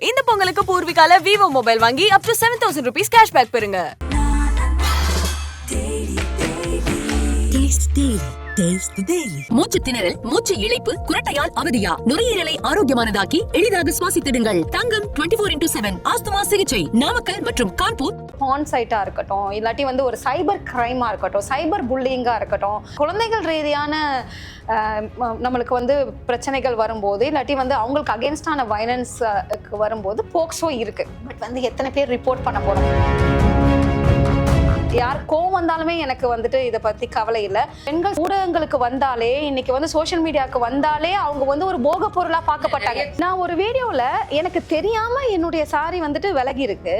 இந்த பொங்கலுக்கு பூர்விகால Vivo mobile வாங்கி up to seven thousand rupees cashback பெறுங்க. மூச்சு திணறல் மூச்சு இழைப்பு குரட்டையால் அவதியா? நுரையீரலை ஆரோக்கியமானதாக்கி எளிதாக சுவாசித்திடுங்கள். Thangam twenty four into seven asthma சிகிச்சை நாமக்கல் மற்றும் கான்பூர். ஆன் சைட்டாக இருக்கட்டும் இல்லாட்டி வந்து ஒரு சைபர் கிரைமாக இருக்கட்டும் சைபர் புல்லிங்காக இருக்கட்டும் குழந்தைகள் ரீதியான நம்மளுக்கு வந்து பிரச்சனைகள் வரும்போது இல்லாட்டி வந்து அவங்களுக்கு அகேன்ஸ்டான வயலன்ஸ்க்கு வரும்போது போக்ஸோ இருக்கு. பட் வந்து எத்தனை பேர் ரிப்போர்ட் பண்ண போகிறோம் யார் கோவம் வந்தாலுமே எனக்கு வந்துட்டு இதை பத்தி கவலை இல்லை. பெண்கள் ஊடகங்களுக்கு வந்தாலே இன்னைக்கு வந்து சோஷியல் மீடியாவுக்கு வந்தாலே அவங்க வந்து ஒரு போக பொருளா பார்க்கப்பட்டாங்க. நான் ஒரு வீடியோல எனக்கு தெரியாம என்னுடைய சாரி வந்துட்டு விலகி இருக்கு.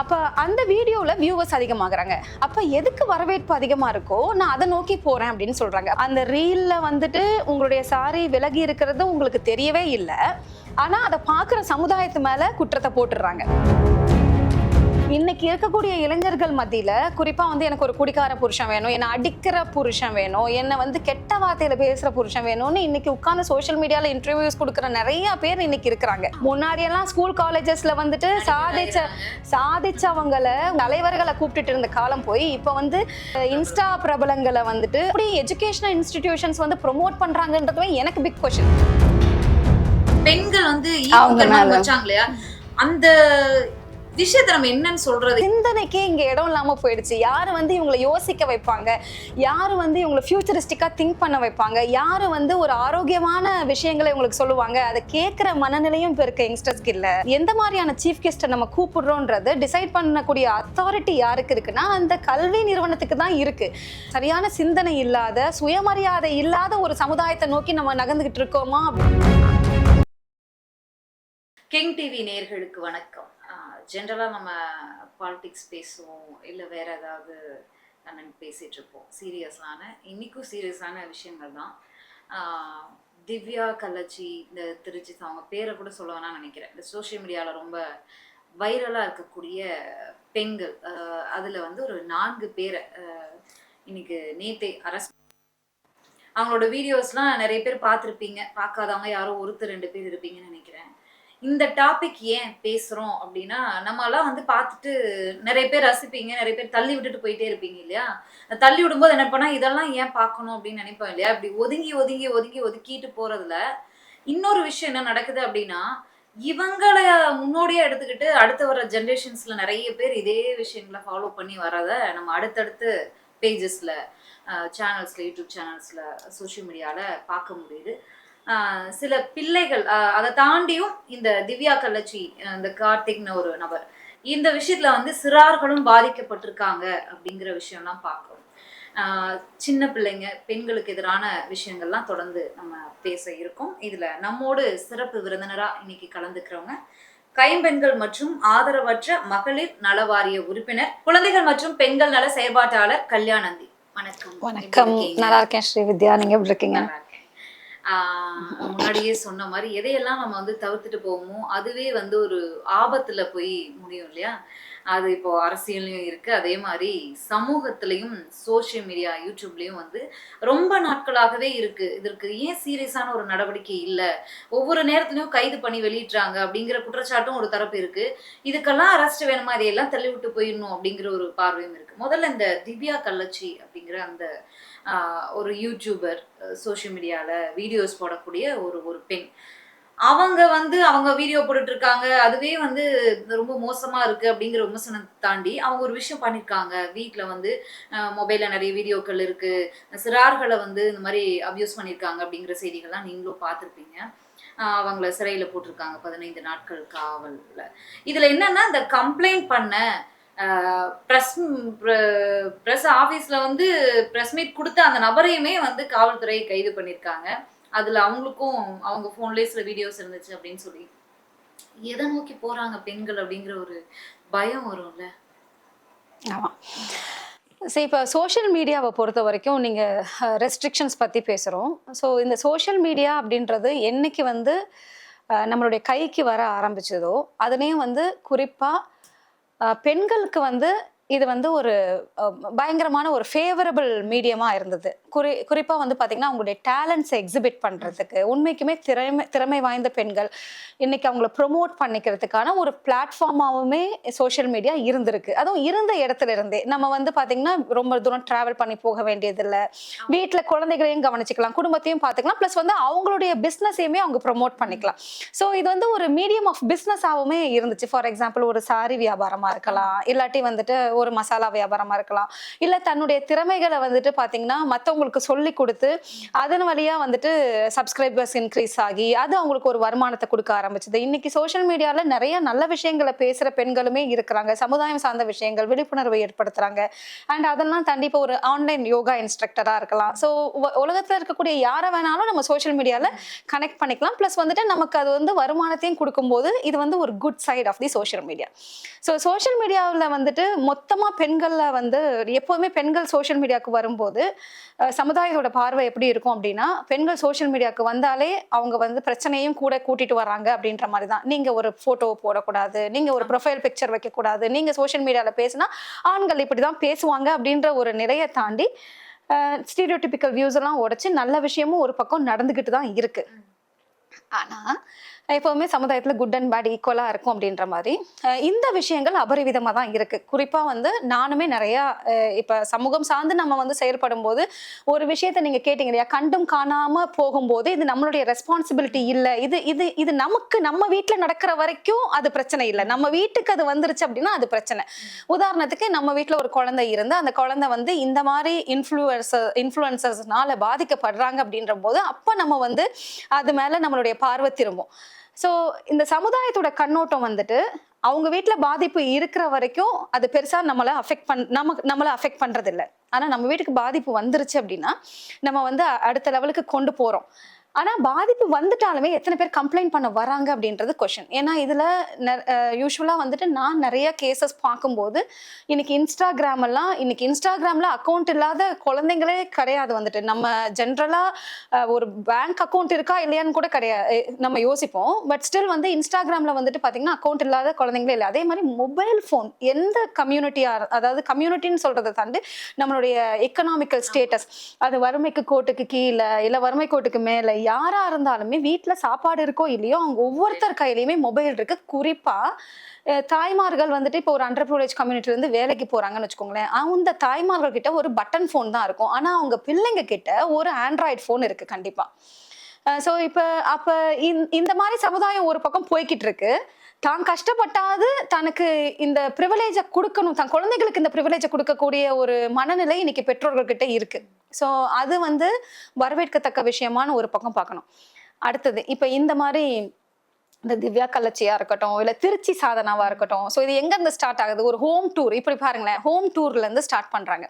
அப்ப அந்த வீடியோல வியூவர்ஸ் அதிகமாகறாங்க. அப்ப எதுக்கு வரவேற்பு அதிகமா இருக்கோ நான் அதை நோக்கி போறேன் அப்படின்னு சொல்றாங்க. அந்த ரீல்ல வந்துட்டு உங்களுடைய சாரி விலகி இருக்கிறது உங்களுக்கு தெரியவே இல்லை. ஆனா அதை பார்க்குற சமுதாயத்து மேல குற்றத்தை போட்டுடுறாங்க இன்னைக்கு இருக்கக்கூடிய இளைஞர்கள் மத்தியில குறிப்பா வந்து எனக்கு ஒரு குடிக்கார புருஷன் வேணும் என்னை அடிக்கிற புருஷன் வேணும் என்னை வந்து கெட்ட வார்த்தையில பேசுற புருஷன் வேணும்னு இன்னைக்கு உட்கார்ந்து சோஷியல் மீடியால இன்டர்வியூஸ் கொடுக்குற நிறைய பேர் இன்னைக்கு இருக்கிறாங்க. முன்னாடி எல்லாம் ஸ்கூல் காலேஜஸ்ல வந்துட்டு சாதிச்ச சாதிச்சவங்களை தலைவர்களை கூப்பிட்டுட்டு இருந்த காலம் போய் இப்போ வந்து இன்ஸ்டா பிரபலங்களை வந்துட்டு அப்படி எஜுகேஷனல் இன்ஸ்டிடியூஷன்ஸ் வந்து ப்ரொமோட் பண்றாங்கன்றதுவே எனக்கு பிக் கொஷின் பெண்கள் வந்து. வச்சாங்க இல்லையா? அந்த விஷயத்தை நம்ம என்னன்னு சொல்றது? சிந்தனைக்கே இங்க இடம் இல்லாம போயிடுச்சு. யாரு வந்து இவங்களை யோசிக்க வைப்பாங்க? யாரு வந்து இவங்களை ஃபியூச்சரிஸ்டிக்கா திங்க் பண்ண வைப்பாங்க? யாரு வந்து ஒரு ஆரோக்கியமான விஷயங்களை இவங்களுக்கு சொல்லுவாங்க? அதை கேட்கிற மனநிலையும் இப்ப இருக்க யங்ஸ்டர்ஸ்க்கு இல்ல. எந்த மாதிரியான சீஃப் கெஸ்ட்டை நம்ம கூப்பிடுறோன்றது டிசைட் பண்ணக்கூடிய அத்தாரிட்டி யாருக்கு இருக்குன்னா அந்த கல்வி நிறுவனத்துக்கு தான் இருக்கு. சரியான சிந்தனை இல்லாத சுயமரியாதை இல்லாத ஒரு சமுதாயத்தை நோக்கி நம்ம நகர்ந்துகிட்டு இருக்கோமா? கிங் டிவி நேர்களுக்கு வணக்கம். ஜென்ரலாக நம்ம பாலிடிக்ஸ் பேசுவோம் இல்லை வேற ஏதாவது நம்ம பேசிகிட்ருப்போம் இருப்போம். சீரியஸான இன்றைக்கும் சீரியஸான விஷயங்கள் தான். திவ்யா கள்ளச்சி இந்த திருச்சி அவங்க பேரை கூட சொல்ல நினைக்கிறேன். இந்த சோஷியல் மீடியாவில் ரொம்ப வைரலாக இருக்கக்கூடிய பெண்கள் அதில் வந்து ஒரு நான்கு பேரை இன்னைக்கு நேத்தே அரசு அவங்களோட வீடியோஸ்லாம் நிறைய பேர் பார்த்துருப்பீங்க. பார்க்காதவங்க யாரோ ஒருத்தர் ரெண்டு பேர் இருப்பீங்கன்னு நினைக்கிறேன். இந்த டாபிக் ஏன் பேசுகிறோம் அப்படின்னா நம்மலாம் வந்து பார்த்துட்டு நிறைய பேர் ரசிப்பீங்க நிறைய பேர் தள்ளி விட்டுட்டு போயிட்டே இருப்பீங்க இல்லையா? தள்ளி விடும்போது என்ன பண்ணால் இதெல்லாம் ஏன் பார்க்கணும் அப்படின்னு நினைப்போம் இல்லையா? இப்படி ஒதுங்கி ஒதுங்கி ஒதுங்கி ஒதுக்கிட்டு போறதுல இன்னொரு விஷயம் என்ன நடக்குது அப்படின்னா இவங்களை முன்னோடியா எடுத்துக்கிட்டு அடுத்து வர ஜென்ரேஷன்ஸ்ல நிறைய பேர் இதே விஷயங்களை ஃபாலோ பண்ணி வரத நம்ம அடுத்தடுத்து பேஜஸ்ல சேனல்ஸ்ல யூடியூப் சேனல்ஸ்ல சோஷியல் மீடியால பார்க்க முடியுது. சில பிள்ளைகள் அதை தாண்டியும் இந்த திவ்யா கள்ளச்சி ஆஹ் இந்த கார்த்திக்னு ஒரு நபர். இந்த விஷயத்துல வந்து சிறார்களும் பாதிக்கப்பட்டிருக்காங்க அப்படிங்கிற விஷயம்லாம் பார்க்கிறோம். சின்ன பிள்ளைங்க பெண்களுக்கு எதிரான விஷயங்கள்லாம் தொடர்ந்து நம்ம பேச இருக்கோம். இதுல நம்மோடு சிறப்பு விருந்தினரா இன்னைக்கு கலந்துக்கிறவங்க கைம்பெண்கள் மற்றும் ஆதரவற்ற மகளிர் நல வாரிய உறுப்பினர் குழந்தைகள் மற்றும் பெண்கள் நல செயற்பாட்டாளர் கல்யாணந்தி. வணக்கம். வணக்கம்? நல்லா இருக்கேன் ஸ்ரீ வித்யா நீங்க எப்படி இருக்கீங்க? முன்னாடியே சொன்ன மாதிரி எதையெல்லாம் நம்ம வந்து தவிர்த்துட்டு போவோமோ அதுவே வந்து ஒரு ஆபத்துல போய் முடியும் இல்லையா? அது இப்போ அரசியல்லையும் இருக்கு. அதே மாதிரி சமூகத்திலையும் சோஷியல் மீடியா யூடியூப்லயும் வந்து ரொம்ப நாட்களாகவே இருக்கு. இதற்கு ஏன் சீரியஸான ஒரு நடவடிக்கை இல்லை? ஒவ்வொரு நேரத்துலையும் கைது பண்ணி வெளியிட்றாங்க அப்படிங்கிற குற்றச்சாட்டும் ஒரு தரப்பு இருக்கு. இதுக்கெல்லாம் அரெஸ்ட் வேணுமா? இதையெல்லாம் தள்ளி விட்டு போயிடணும் அப்படிங்கிற ஒரு பார்வையும் இருக்கு. முதல்ல இந்த திவ்யா கள்ளச்சி அப்படிங்கிற அந்த ஒரு யூடியூபர் சோஷியல் மீடியாவில் வீடியோஸ் போடக்கூடிய ஒரு ஒரு பெண். அவங்க வந்து அவங்க வீடியோ போட்டுட்ருக்காங்க. அதுவே வந்து ரொம்ப மோசமாக இருக்குது அப்படிங்கிற விமர்சனத்தை தாண்டி அவங்க ஒரு விஷயம் பண்ணிருக்காங்க. வீட்டில் வந்து மொபைலில் நிறைய வீடியோக்கள் இருக்குது சிறார்களை வந்து இந்த மாதிரி அப்யூஸ் பண்ணியிருக்காங்க அப்படிங்கிற செய்திகள்லாம் நீங்களும் பார்த்துருப்பீங்க. அவங்கள சிறையில் போட்டிருக்காங்க பதினைந்து நாட்கள் காவலில். இதில் என்னென்னா இந்த கம்ப்ளைண்ட் பண்ண ப்ரெஸ் ப்ரெஸ் ஆஃபீஸில் வந்து ப்ரெஸ் மீட் கொடுத்த அந்த நபரையுமே வந்து காவல்துறை கைது பண்ணியிருக்காங்க அதில் அவங்களுக்கும் அவங்க ஃபோன்லேயே சில வீடியோஸ் இருந்துச்சு அப்படின்னு சொல்லி. எதை நோக்கி போகிறாங்க பெண்கள் அப்படிங்கிற ஒரு பயம் வரும்ல? ஆமாம் சரி இப்போ சோஷியல் மீடியாவை பொறுத்த வரைக்கும் நீங்கள் ரெஸ்ட்ரிக்ஷன்ஸ் பற்றி பேசுகிறோம் ஸோ இந்த சோஷியல் மீடியா அப்படின்றது என்னைக்கு வந்து நம்மளுடைய கைக்கு வர ஆரம்பிச்சதோ அதுலேயும் வந்து குறிப்பாக பெண்களுக்கு வந்து இது வந்து ஒரு பயங்கரமான ஒரு ஃபேவரபிள் மீடியமா இருந்தது. குறி குறிப்பா வந்து பாத்தீங்கன்னா அவங்களுடைய டேலண்ட்ஸை எக்ஸிபிட் பண்றதுக்கு உண்மைக்குமே திறமை திறமை வாய்ந்த பெண்கள் இன்னைக்கு அவங்கள ப்ரொமோட் பண்ணிக்கிறதுக்கான ஒரு பிளாட்ஃபார்மாவுமே சோஷியல் மீடியா இருந்திருக்கு. அதுவும் இருந்த இடத்துல இருந்தே. நம்ம வந்து பாத்தீங்கன்னா ரொம்ப தூரம் டிராவல் பண்ணி போக வேண்டியதில்லை. வீட்ல குழந்தைகளையும் கவனிச்சுக்கலாம் குடும்பத்தையும் பார்த்துக்கலாம் ப்ளஸ் வந்து அவங்களுடைய பிஸ்னஸையுமே அவங்க ப்ரொமோட் பண்ணிக்கலாம். ஸோ இது வந்து ஒரு மீடியம் ஆஃப் பிஸ்னஸாகவுமே இருந்துச்சு. ஃபார் எக்ஸாம்பிள் ஒரு சாரி வியாபாரமா இருக்கலாம். இல்லாட்டி வந்துட்டு ஒரு மசாலா வியாபாரமா இருக்கலாம். இல்லை தன்னுடைய திறமைகளை வந்துட்டு பார்த்தீங்கன்னா மற்றவங்களுக்கு சொல்லி கொடுத்து அதன் வழியா வந்துட்டு சப்ஸ்கிரைபர்ஸ் இன்க்ரீஸ் ஆகி அது அவங்களுக்கு ஒரு வருமானத்தை கொடுக்க ஆரம்பிச்சது. இன்னைக்கு சோஷியல் மீடியாவில் நிறைய நல்ல விஷயங்களை பேசுகிற பெண்களுமே இருக்கிறாங்க. சமுதாயம் சார்ந்த விஷயங்கள் விழிப்புணர்வை ஏற்படுத்துறாங்க. அண்ட் அதெல்லாம் தாண்டி இப்போ ஒரு ஆன்லைன் யோகா இன்ஸ்ட்ரக்டராக இருக்கலாம். ஸோ உலகத்தில் இருக்கக்கூடிய யாரை வேணாலும் நம்ம சோஷியல் மீடியாவில் கனெக்ட் பண்ணிக்கலாம். ப்ளஸ் வந்துட்டு நமக்கு அது வந்து வருமானத்தையும் கொடுக்கும்போது இது வந்து ஒரு good side of the social media so social மீடியாவில் வந்துட்டு மொத்தமாக பெண்களில் வந்து எப்போதுமே பெண்கள் சோஷியல் மீடியாவுக்கு வரும்போது சமுதாயத்தோட பார்வை எப்படி இருக்கும் அப்படின்னா பெண்கள் சோஷியல் மீடியாவுக்கு வந்தாலே அவங்க வந்து பிரச்சனையும் கூட கூட்டிட்டு வராங்க அப்படின்ற மாதிரி தான். நீங்கள் ஒரு ஃபோட்டோ போடக்கூடாது நீங்கள் ஒரு ப்ரொஃபைல் பிக்சர் வைக்கக்கூடாது நீங்கள் சோஷியல் மீடியாவில் பேசினா ஆண்கள் இப்படி தான் பேசுவாங்க அப்படின்ற ஒரு நிலையை தாண்டி ஸ்டீரியோடிபிக்கல் வியூஸ் எல்லாம் உடைச்சு நல்ல விஷயமும் ஒரு பக்கம் நடந்துக்கிட்டு தான் இருக்கு. ஆனா எப்போவுமே சமுதாயத்தில் குட் அண்ட் பேட் ஈக்குவலாக இருக்கும் அப்படின்ற மாதிரி. இந்த விஷயங்கள் அபரிவிதமாக தான் இருக்குது குறிப்பாக வந்து நானுமே நிறையா இப்போ சமூகம் சார்ந்து நம்ம வந்து செயல்படும் போது ஒரு விஷயத்த நீங்கள் கேட்டீங்க இல்லையா? கண்டும் காணாமல் போகும்போது இது நம்மளுடைய ரெஸ்பான்சிபிலிட்டி இல்லை. இது இது இது நமக்கு நம்ம வீட்டில் நடக்கிற வரைக்கும் அது பிரச்சனை இல்லை. நம்ம வீட்டுக்கு அது வந்துருச்சு அப்படின்னா அது பிரச்சனை. உதாரணத்துக்கு நம்ம வீட்டில் ஒரு குழந்தை இருந்து அந்த குழந்தை வந்து இந்த மாதிரி இன்ஃப்ளூயன்சர் இன்ஃப்ளூயன்சர்ஸ்னால பாதிக்கப்படுறாங்க அப்படின்ற போது அப்போ நம்ம வந்து அது மேலே நம்மளுடைய பார்வை திரும்பும். ஸோ இந்த சமுதாயத்தோட கண்ணோட்டம் வந்துட்டு அவங்க வீட்டில் பாதிப்பு இருக்கிற வரைக்கும் அது பெருசாக நம்மளை அஃபெக்ட் பண் நமக்கு நம்மளை அஃபெக்ட் பண்ணுறதில்ல ஆனால் நம்ம வீட்டுக்கு பாதிப்பு வந்துருச்சு அப்படின்னா நம்ம வந்து அடுத்த லெவலுக்கு கொண்டு போகிறோம் ஆனால் பாதிப்பு வந்துட்டாலுமே எத்தனை பேர் கம்ப்ளைண்ட் பண்ண வராங்க அப்படின்றது கொஷின் ஏன்னா இதில் யூஸ்வலாக வந்துட்டு நான் நிறைய கேசஸ் பார்க்கும்போது இன்னைக்கு இன்ஸ்டாகிராம் எல்லாம் இன்னைக்கு இன்ஸ்டாகிராமில் அக்கௌண்ட் இல்லாத குழந்தைங்களே கிடையாது வந்துட்டு. நம்ம ஜென்ரலாக ஒரு பேங்க் அக்கௌண்ட் இருக்கா இல்லையான்னு கூட கிடையாது நம்ம யோசிப்போம். பட் ஸ்டில் வந்து இன்ஸ்டாகிராமில் வந்துட்டு பார்த்தீங்கன்னா அக்கௌண்ட் இல்லாத குழந்தைங்களே இல்லை. அதே மாதிரி மொபைல் ஃபோன் எந்த கம்யூனிட்டியாக அதாவது கம்யூனிட்டின்னு சொல்கிறத தாண்டி நம்மளுடைய எக்கனாமிக்கல் ஸ்டேட்டஸ் அது வறுமைக்கு கோட்டுக்கு கீழே இல்லை வறுமை கோட்டுக்கு மேலே யாராக இருந்தாலுமே வீட்டில் சாப்பாடு இருக்கோ இல்லையோ அவங்க ஒவ்வொருத்தர் கையிலையுமே மொபைல் இருக்கு. குறிப்பாக தாய்மார்கள் வந்துட்டு இப்போ ஒரு அண்டர் ப்ரிவிலேஜ் கம்யூனிட்டிலேருந்து வேலைக்கு போகிறாங்கன்னு வச்சுக்கோங்களேன். அந்த தாய்மார்கள் கிட்ட ஒரு பட்டன் ஃபோன் தான் இருக்கும். ஆனால் அவங்க பிள்ளைங்க கிட்ட ஒரு ஆண்ட்ராய்டு ஃபோன் இருக்கு கண்டிப்பாக ஸோ இப்போ அப்போ இந்த மாதிரி சமுதாயம் ஒரு பக்கம் போய்கிட்டு இருக்கு. தான் கஷ்டப்பட்டாது தனக்கு இந்த ப்ரிவிலேஜை கொடுக்கணும். தன் குழந்தைகளுக்கு இந்த ப்ரிவிலேஜை கொடுக்கக்கூடிய ஒரு மனநிலை இன்னைக்கு பெற்றோர்கள்கிட்ட இருக்கு. ஸோ அது வந்து வரவேற்கத்தக்க விஷயமான ஒரு பக்கம் பார்க்கணும். அடுத்தது இப்போ இந்த மாதிரி இந்த திவ்யா கள்ளச்சியா இருக்கட்டும் இல்ல திருச்சி சாதனாவா இருக்கட்டும். ஸோ இது எங்க இருந்து ஸ்டார்ட் ஆகுது? ஒரு ஹோம் டூர் இப்படி பாருங்களேன். ஹோம் டூர்ல இருந்து ஸ்டார்ட் பண்றாங்க.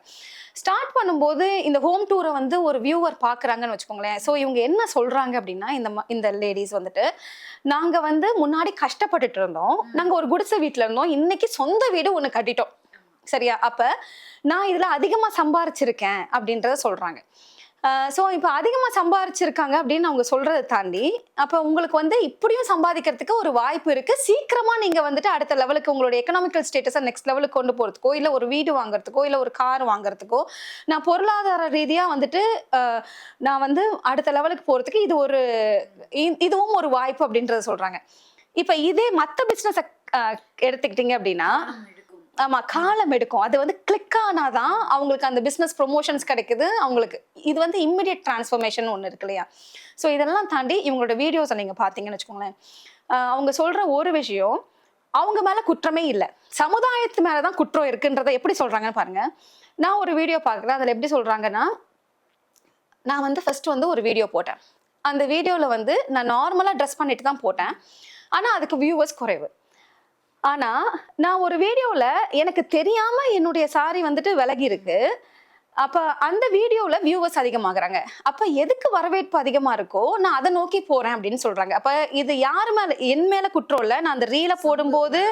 ஸ்டார்ட் பண்ணும்போது இந்த ஹோம் டூரை வந்து ஒரு வியூவர் பாக்குறாங்கன்னு வச்சுக்கோங்களேன். ஸோ இவங்க என்ன சொல்றாங்க அப்படின்னா இந்த இந்த லேடிஸ் வந்துட்டு நாங்க வந்து முன்னாடி கஷ்டப்பட்டுட்டு இருந்தோம். நாங்க ஒரு குடிசை வீட்ல இருந்தோம். இன்னைக்கு சொந்த வீடு ஒண்ணு கட்டிட்டோம். சரியா? அப்ப நான் இதுல அதிகமா சம்பாரிச்சிருக்கேன் அப்படின்றத சொல்றாங்க. ஸோ இப்போ அதிகமாக சம்பாரிச்சிருக்காங்க அப்படின்னு அவங்க சொல்கிறத தாண்டி அப்போ உங்களுக்கு வந்து இப்படியும் சம்பாதிக்கிறதுக்கு ஒரு வாய்ப்பு இருக்குது சீக்கிரமாக நீங்கள் வந்துட்டு அடுத்த லெவலுக்கு உங்களோட எக்கனாமிக்கல் ஸ்டேட்டஸை நெக்ஸ்ட் லெவலுக்கு கொண்டு போகிறதுக்கோ இல்லை ஒரு வீடு வாங்குறதுக்கோ இல்லை ஒரு கார் வாங்குறதுக்கோ நான் பொருளாதார ரீதியாக வந்துட்டு நான் வந்து அடுத்த லெவலுக்கு போகிறதுக்கு இது ஒரு இதுவும் ஒரு வாய்ப்பு அப்படின்றத சொல்கிறாங்க இப்போ இதே மற்ற பிஸ்னஸை எடுத்துக்கிட்டீங்க அப்படின்னா ஆமா காலம் எடுக்கும். அது வந்து கிளிக் ஆனாதான் அவங்களுக்கு அந்த பிசினஸ் ப்ரொமோஷன்ஸ் கிடைக்குது. அவங்களுக்கு இது வந்து இம்மிடியட் டிரான்ஸ்ஃபர்மேஷன் ஒன்று இருக்கு இல்லையா? ஸோ இதெல்லாம் தாண்டி இவங்களோட வீடியோஸை நீங்கள் பார்த்தீங்கன்னு வச்சுக்கோங்களேன். அவங்க சொல்ற ஒரு விஷயம் அவங்க மேல குற்றமே இல்லை. சமுதாயத்து மேலதான் குற்றம் இருக்குன்றதை எப்படி சொல்றாங்கன்னு பாருங்க. நான் ஒரு வீடியோ பார்க்குறேன். அதில் எப்படி சொல்றாங்கன்னா நான் வந்து ஃபர்ஸ்ட் வந்து ஒரு வீடியோ போட்டேன். அந்த வீடியோவில் வந்து நான் நார்மலாக ட்ரெஸ் பண்ணிட்டு தான் போட்டேன். ஆனால் அதுக்கு வியூவர்ஸ் குறைவு. ஆனா நான் ஒரு வீடியோல எனக்கு தெரியாம என்னுடைய சாரி வந்துட்டு விலகி இருக்கு. அப்ப அந்த வீடியோல வியூவர்ஸ் அதிகமாகறாங்க. அப்ப எதுக்கு வரவேற்பு அதிகமா இருக்கோ நான் அதை நோக்கி போறேன் அப்படின்னு சொல்றாங்க. அப்ப இது யாரு மேல என் மேல குற்றம் இல்ல. நான் அந்த ரீலை போடும்போது